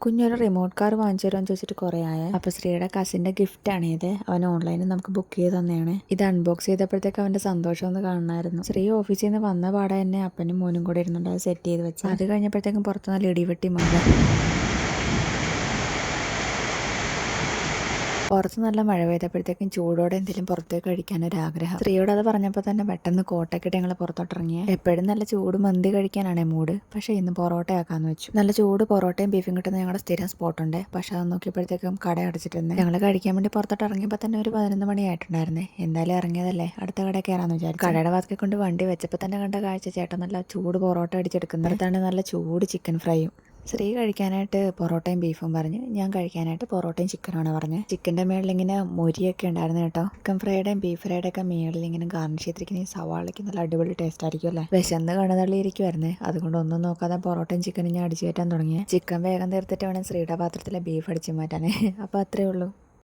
കുഞ്ഞൊരു remote car വാങ്ങിച്ചു തരുമെന്ന് ചോദിച്ചിട്ട് കുറേ ആയ. അപ്പോൾ ശ്രീയുടെ കസിന്റെ ഗിഫ്റ്റാണ് ഇത്. അവൻ ഓൺലൈനിൽ നമുക്ക് ബുക്ക് ചെയ്ത് തന്നെയാണ്. ഇത് അൺബോക്സ് ചെയ്തപ്പോഴത്തേക്ക് അവന്റെ സന്തോഷം ഒന്ന് കാണണമായിരുന്നു. ശ്രീ ഓഫീസിൽ നിന്ന് വന്ന പാടെ തന്നെ അപ്പനും മോനും കൂടെ ഇരുന്നുണ്ട്. അത് സെറ്റ് ചെയ്ത് വെച്ചു. അത് കഴിഞ്ഞപ്പോഴത്തേക്കും പുറത്ത് നല്ല ഇടിവെട്ടി മഴ. പുറത്ത് നല്ല മഴ പെയ്തപ്പോഴത്തേക്കും ചൂടോടെ എന്തെങ്കിലും പുറത്തേക്ക് കഴിക്കാൻ ഒരു ആഗ്രഹം സ്ത്രീയോട് അത് പറഞ്ഞപ്പോൾ തന്നെ പെട്ടെന്ന് കോട്ടക്കിട്ട് ഞങ്ങൾ പുറത്തോട്ടിറങ്ങിയ. എപ്പോഴും നല്ല ചൂട് മന്തി കഴിക്കാനാണ് മൂഡ്. പക്ഷേ ഇന്ന് പൊറോട്ട ആക്കാന്ന് വെച്ചു. നല്ല ചൂട് പൊറോട്ടയും ബീഫും കിട്ടുന്ന ഞങ്ങളുടെ സ്ഥിരം സ്പോട്ടുണ്ട്. പക്ഷെ അത് നോക്കിയപ്പോഴത്തേക്കും കട അടച്ചിട്ടുണ്ട്. ഞങ്ങൾ കഴിക്കാൻ വേണ്ടി പുറത്തോട്ട് ഇറങ്ങിയപ്പോൾ തന്നെ ഒരു പതിനൊന്ന് മണിയായിട്ടുണ്ടായിരുന്നേ എന്തായാലും ഇറങ്ങിയതല്ലേ? അടുത്ത കട കയറാന്ന് വിചാരിച്ചു. കടയുടെ വാക്കി കൊണ്ട് വണ്ടി വെച്ചപ്പോൾ തന്നെ കണ്ട കാഴ്ച. ചേട്ടൻ നല്ല ചൂട് പൊറോട്ട അടിച്ചെടുക്കുന്നതാണ് നല്ല ചൂട് ചിക്കൻ ഫ്രൈയും. ശ്രീ കഴിക്കാനായിട്ട് പൊറോട്ടയും ബീഫും പറഞ്ഞു ഞാൻ കഴിക്കാനായിട്ട് പൊറോട്ടയും ചിക്കനാണ് പറഞ്ഞത് ചിക്കന്റെ മേളിൽ ഇങ്ങനെ മൊരിയൊക്കെ ഉണ്ടായിരുന്നു കേട്ടോ. ചിക്കൻ ഫ്രൈഡേയും ബീഫ് ഫ്രൈഡേ ഒക്കെ മേളിൽ ഇങ്ങനെ ഗാർണിഷ് ചെയ്തിരിക്കുന്ന ഈ സവാളയ്ക്ക് നല്ല അടിപൊളി ടേസ്റ്റ് ആയിരിക്കും അല്ലേ? വിശന്ന് കണതള്ളിയിരിക്കുമായിരുന്നേ അതുകൊണ്ട് ഒന്നും നോക്കാതെ പൊറോട്ടയും ചിക്കനും ഞാൻ അടിച്ചു കയറ്റാൻ തുടങ്ങി. ചിക്കൻ വേഗം തീർത്തിട്ട് വേണം സ്ത്രീയുടെ പാത്രത്തിലെ ബീഫ് അടിച്ചു മാറ്റാനേ അപ്പോൾ അത്രേ ഉള്ളൂ.